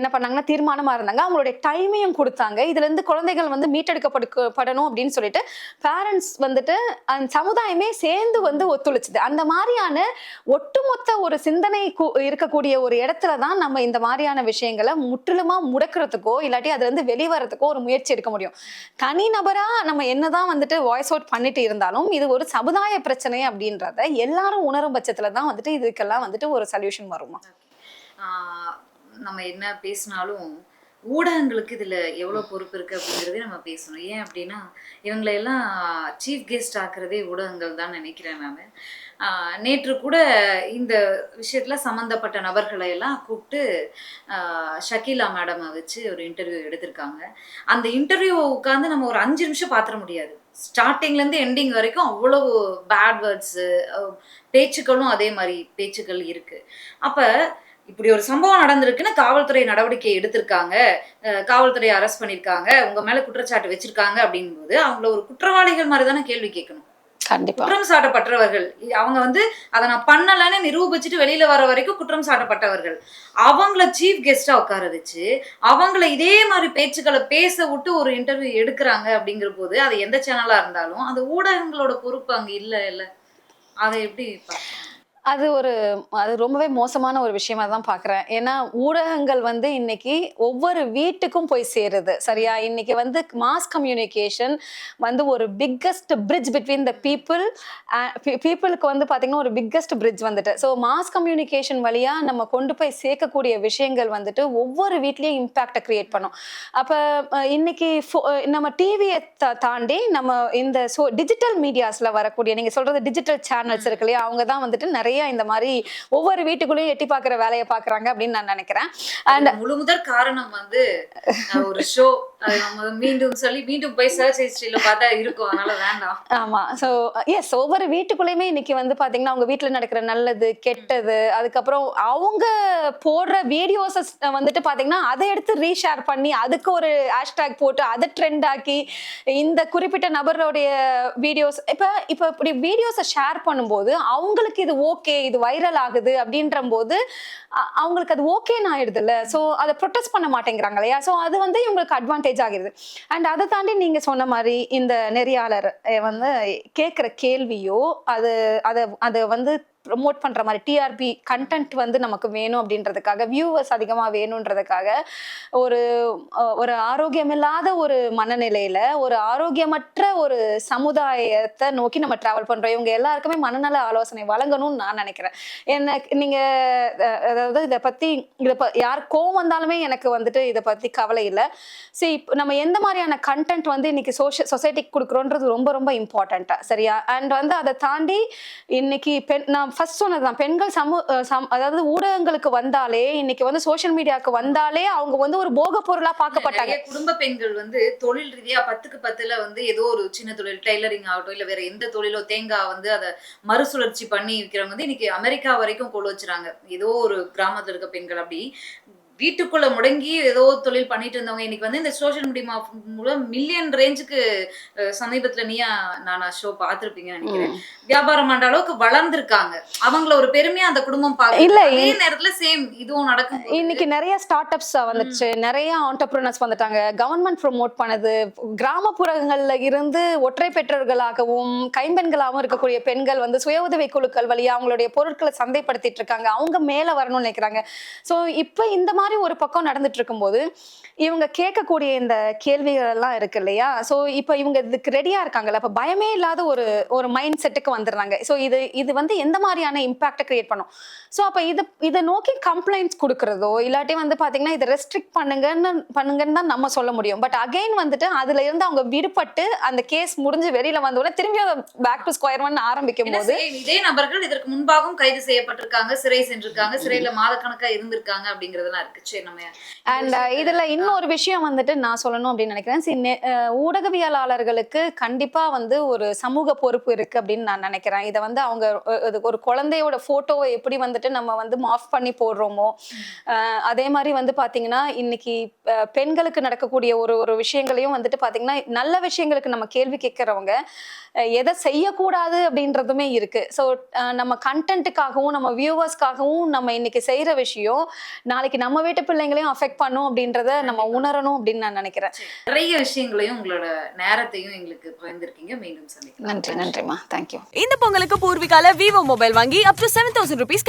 என்ன பண்ணாங்கன்னா தீர்மானமா இருந்தாங்க. அவங்களுடைய டைமையும் கொடுத்தாங்க. இதுல இருந்து குழந்தைகள் வந்து மீட்டெடுக்கப்படு படணும் அப்படின்னு சொல்லிட்டு பேரண்ட்ஸ் வந்துட்டு அந்த சமுதாயமே சேர்ந்து வந்து ஒத்துழைச்சுது. அந்த மாதிரியான ஒட்டுமொத்த ஒரு சிந்தனை இருக்கக்கூடிய ஒரு இடத்துல தான் நம்ம இந்த மாதிரி மாதிரியான விஷயங்களை முற்றிலுமா முடக்கிறதுக்கோ இல்லாட்டி அதுல இருந்து வெளிவரத்துக்கோ ஒரு முயற்சி எடுக்க முடியும். தனிநபரா நம்ம என்னதான் வந்துட்டு வாய்ஸ் அவுட் பண்ணிட்டு இருந்தாலும் இது ஒரு சமுதாய பிரச்சனை அப்படின்றத எல்லாரும் உணரும் பட்சத்துல தான் வந்துட்டு இதுக்கெல்லாம் வந்துட்டு ஒரு சொல்யூஷன் வருமா? நம்ம என்ன பேசினாலும் ஊடகங்களுக்கு இதுல எவ்வளவு பொறுப்பு இருக்கு அப்படிங்கறதே நம்ம பேசணும். ஏன் அப்படின்னா இவங்களை எல்லாம் சீஃப் கெஸ்ட் ஆக்குறதே ஊடகங்கள் தான் நினைக்கிறேன் நான். நேற்று கூட இந்த விஷயத்தில் சம்மந்தப்பட்ட நபர்களை எல்லாம் கூப்பிட்டு ஷக்கீலா மேடமை வச்சு ஒரு இன்டர்வியூ எடுத்திருக்காங்க. அந்த இன்டர்வியூவை உட்காந்து நம்ம ஒரு அஞ்சு நிமிஷம் பார்த்துட முடியாது. ஸ்டார்டிங்லேருந்து எண்டிங் வரைக்கும் அவ்வளவு பேட் வேர்ட்ஸு பேச்சுக்களும் அதே மாதிரி பேச்சுக்கள் இருக்குது அப்போ இப்படி ஒரு சம்பவம் நடந்திருக்குன்னு காவல்துறை நடவடிக்கை எடுத்திருக்காங்க. காவல்துறை அரெஸ்ட் பண்ணியிருக்காங்க உங்கள் மேலே குற்றச்சாட்டு வச்சுருக்காங்க அப்படிங்கும்போது அவங்கள ஒரு குற்றவாளிகள் மாதிரி தானே கேள்வி கேட்கணும். கண்டிப்பா. குற்றம் சாட்டப்பட்டவர்கள். அவங்க வந்து அதை நான் பண்ணலைன்னு நிரூபிச்சுட்டு வெளியில வர வரைக்கும் குற்றம் சாட்டப்பட்டவர்கள். அவங்கள சீஃப் கெஸ்டா உட்கார வச்சு அவங்கள இதே மாதிரி பேச்சுக்களை பேச விட்டு ஒரு இன்டர்வியூ எடுக்கிறாங்க அப்படிங்கிற போது அது எந்த சேனலா இருந்தாலும் அந்த ஊடகங்களோட பொறுப்பு அங்க இல்ல இல்ல. அதை எப்படி அது ஒரு அது ரொம்பவே மோசமான ஒரு விஷயமா தான் பார்க்குறேன் ஏன்னா ஊடகங்கள் வந்து இன்னைக்கு ஒவ்வொரு வீட்டுக்கும் போய் சேருது. சரியா? இன்னைக்கு வந்து மாஸ் கம்யூனிகேஷன் வந்து ஒரு biggest bridge between the people பீப்புளுக்கு வந்து பார்த்தீங்கன்னா ஒரு பிக்கஸ்ட் பிரிட்ஜ் வந்துட்டு. ஸோ மாஸ் கம்யூனிகேஷன் வழியாக நம்ம கொண்டு போய் சேர்க்கக்கூடிய விஷயங்கள் வந்துட்டு ஒவ்வொரு வீட்லேயும் இம்பேக்டை கிரியேட் பண்ணும். அப்போ இன்னைக்கு நம்ம டிவியை தாண்டி நம்ம இந்த ஸோ டிஜிட்டல் மீடியாஸில் வரக்கூடிய நீங்கள் சொல்கிறது டிஜிட்டல் சேனல்ஸ் இருக்கு இல்லையா? அவங்க தான் வந்துட்டு நிறைய இந்த மாதிரி ஒவ்வொரு வீட்டுக்குள்ளேயும் எட்டி பார்க்குற வேலையை பார்க்குறாங்க அப்படின்னு நான் நினைக்கிறேன். அண்ட் முழு முதற் காரணம் வந்து ஒரு ஷோ மீண்டும் சொல்லி மீண்டும் போய் சர்ச் ஹிஸ்டரியில பார்த்தா இருக்கும். அதனால வேண்டாம். ஆமா. ஸோ எஸ் ஒவ்வொரு வீட்டுக்குள்ளேயுமே இன்னைக்கு வந்து பாத்தீங்கன்னா அவங்க வீட்டுல நடக்கிற நல்லது கெட்டது அதுக்கப்புறம் அவங்க போடுற வீடியோஸை வந்துட்டு பாத்தீங்கன்னா அதை எடுத்து ரீஷேர் பண்ணி அதுக்கு ஒரு ஹேஷ்டேக் போட்டு அதை ட்ரெண்ட் ஆக்கி இந்த குறிப்பிட்ட நபருடைய வீடியோஸ் இப்போ இப்போ இப்படி வீடியோஸை ஷேர் பண்ணும்போது அவங்களுக்கு இது ஓகே இது வைரல் ஆகுது அப்படின்ற போது அவங்களுக்கு அது ஓகேன்னு ஆயிடுதுல்ல. ஸோ அதை ப்ரொட்டஸ்ட் பண்ண மாட்டேங்கிறாங்க இல்லையா? ஸோ அது வந்து இவங்களுக்கு அட்வான்டேஜ் ஆகிடுது அண்ட் அதை தாண்டி நீங்க சொன்ன மாதிரி இந்த நெறியாளர் வந்து கேட்குற கேள்வியோ அது அதை அதை வந்து ப்ரொமோட் பண்ற மாதிரி டிஆர்பி கண்டென்ட் வந்து நமக்கு வேணும் அப்படின்றதுக்காக வியூவர்ஸ் அதிகமா வேணுன்றதுக்காக ஒரு ஒரு ஆரோக்கியமில்லாத ஒரு மனநிலையில ஒரு ஆரோக்கியமற்ற ஒரு சமுதாயத்தை நோக்கி நம்ம டிராவல் பண்றோம். இவங்க எல்லாருக்குமே மனநல ஆலோசனை வழங்கணும்னு நான் நினைக்கிறேன். எனக்கு நீங்க அதாவது இதை பத்தி இதை ப யார் கோவம் வந்தாலுமே எனக்கு வந்துட்டு இதை பத்தி கவலை இல்லை. சரி இப்போ நம்ம எந்த மாதிரியான கண்டென்ட் வந்து இன்னைக்கு சோஷியல் சொசைட்டிக்கு கொடுக்குறோன்றது ரொம்ப ரொம்ப இம்பார்ட்டண்ட்டா சரியா? அண்ட் வந்து அதை தாண்டி இன்னைக்கு பெண் நான் ஃபர்ஸ்ட் சொன்னதுதான் பெண்கள் சமூ சம் அதாவது ஊடகங்களுக்கு வந்தாலே இன்னைக்கு வந்து சோஷியல் மீடியாவுக்கு வந்தாலே அவங்க வந்து ஒரு போக பொருளா பார்க்கப்பட்டாங்க. குடும்ப பெண்கள் வந்து தொழில் ரீதியா பத்துக்கு பத்துல வந்து ஏதோ ஒரு சின்ன தொழில் டெய்லரிங் ஆகட்டும் இல்ல வேற எந்த தொழிலோ தேங்காய் வந்து அதை மறுசுழற்சி பண்ணி விற்கிறவங்க வந்து இன்னைக்கு அமெரிக்கா வரைக்கும் கொள்ள வச்சுறாங்க. ஏதோ ஒரு கிராமத்துல இருக்க பெண்கள் அப்படி. வீட்டுக்குள்ள முடங்கி ஏதோ தொழில் பண்ணிட்டு இருந்தவங்க. இன்னைக்கு வந்து இந்த சோஷியல் மீடியா மூலம் மில்லியன் ரேஞ்சுக்கு சமீபத்துல நீயா நானா ஷோ பார்த்திருப்பீங்கன்னு நினைக்கிறேன். வியாபாரம் பண்ற அளவுக்கு வளர்ந்திருக்காங்க. அவங்கள ஒரு பெருமையா அந்த குடும்பம் பார்க்க இல்ல, அதே நேரத்துல சேம் இதுவும் நடக்கும் இன்னைக்கு நிறைய ஸ்டார்ட் அப்ஸ் வந்துச்சு நிறைய ஆண்டர்பிரினர்ஸ் வந்துட்டாங்க. கவர்மெண்ட் ப்ரோமோட் பண்ணுது. கிராமப்புறங்கள்ல இருந்து ஒற்றை பெற்றோர்களாகவும் கைம்பெண்களாகவும் இருக்கக்கூடிய பெண்கள் வந்து சுய உதவி குழுக்கள் வழியா அவங்களுடைய பொருட்களை சந்தைப்படுத்திட்டு இருக்காங்க. அவங்க மேல வரணும்னு நினைக்கிறாங்க. ஸோ இப்போ இந்த மாதிரி ஒரு பக்கம் நடந்துட்டு இருக்கும்போது இவங்க கேட்கக்கூடிய இந்த கேள்விகள் எல்லாம் இருக்கு இல்லையா? ஸோ இப்போ இவங்க இதுக்கு ரெடியா இருக்காங்கல்ல அப்போ பயமே இல்லாத ஒரு ஒரு மைண்ட் செட்டுக்கு வந்துடுறாங்க. ஸோ இது இது வந்து எந்த மாதிரியான இம்பாக்டை கிரியேட் பண்ணும்? ஸோ அப்போ இது இதை நோக்கி கம்ப்ளைண்ட்ஸ் கொடுக்கறதோ இல்லாட்டி வந்து பார்த்தீங்கன்னா இதை ரெஸ்ட்ரிக்ட் பண்ணுங்கன்னு பண்ணுங்கன்னு தான் நம்ம சொல்ல முடியும். பட் அகைன் வந்துட்டு அதுல இருந்து அவங்க விடுபட்டு அந்த கேஸ் முடிஞ்சு வெளியில வந்த உடனே திரும்பி பேக் டு ஸ்கொயர் ஒன் ஆரம்பிக்கும் போது இதே நபர்கள் இதற்கு முன்பாகவும் கைது செய்யப்பட்டிருக்காங்க சிறை சென்றிருக்காங்க சிறையில மாதக்கணக்கா இருந்திருக்காங்க அப்படிங்கறதெல்லாம் இருக்கு. சரி நம்ம அண்ட் இதுல இன்னொரு விஷயம் வந்துட்டு நான் சொல்லணும் அப்படின்னு நினைக்கிறேன். ஊடகவியலாளர்களுக்கு கண்டிப்பா வந்து ஒரு சமூக பொறுப்பு இருக்கு அப்படின்னு நான் நினைக்கிறேன். இதை வந்து அவங்க ஒரு குழந்தையோட போட்டோவை எப்படி வந்துட்டு நம்ம வந்து மாஃப் பண்ணி போடுறோமோ? அதே மாதிரி வந்து பாத்தீங்கன்னா இன்னைக்கு பெண்களுக்கு நடக்கக்கூடிய ஒரு ஒரு விஷயங்களையும் வந்துட்டு பாத்தீங்கன்னா நல்ல விஷயங்களுக்கு நம்ம கேள்வி கேட்கறவங்க எதை செய்யக்கூடாது அப்படின்றதுமே இருக்கு. ஸோ நம்ம கண்டென்ட்டுக்காகவும் நம்ம வியூவர்ஸ்க்காகவும் நம்ம இன்னைக்கு செய்யற விஷயம் நாளைக்கு நம்ம வீட்டு பிள்ளைங்களையும் அஃபெக்ட் பண்ணும் அப்படின்றத நம்ம உணரணும் அப்படின்னு நான் நினைக்கிறேன். நிறைய விஷயங்களையும் உங்களோட நேரத்தையும் எங்களுக்கு பகிர்ந்திருக்கீங்க. மீண்டும் சந்திக்கலாம். நன்றி நன்றிம்மா. தேங்க்யூ இந்த பொங்கலுக்கு பூர்விகால விவோ மொபைல் வாங்கி up to seven thousand rupees